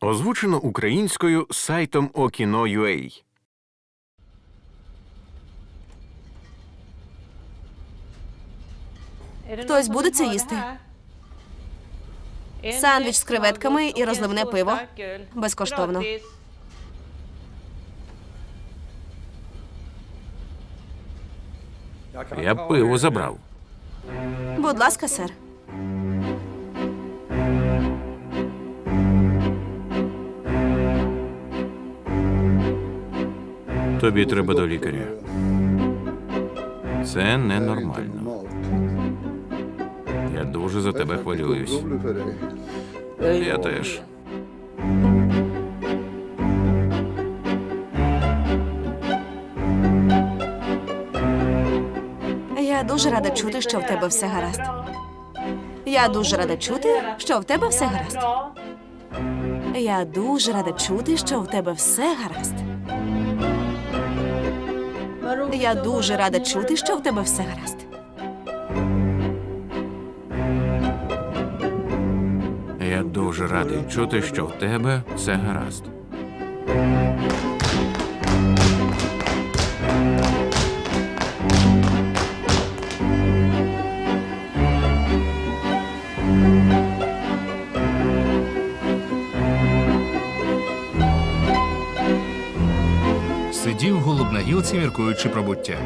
Озвучено українською сайтом Okino.ua Хтось буде це їсти? Сандвіч з креветками і розливне пиво. Безкоштовно. Я б пиво забрав. Будь ласка, сер. Тобі треба до лікаря. Це ненормально. Я дуже за тебе хвилююсь. Я теж. Я дуже рада чути, що в тебе все гаразд. Я дуже рада чути, що в тебе все гаразд. Я дуже рада чути, що в тебе все гаразд. Я дуже рада чути, що в тебе все гаразд. Я дуже радий чути, що в тебе все гаразд. Сидів голуб на гілці, міркуючи про буття.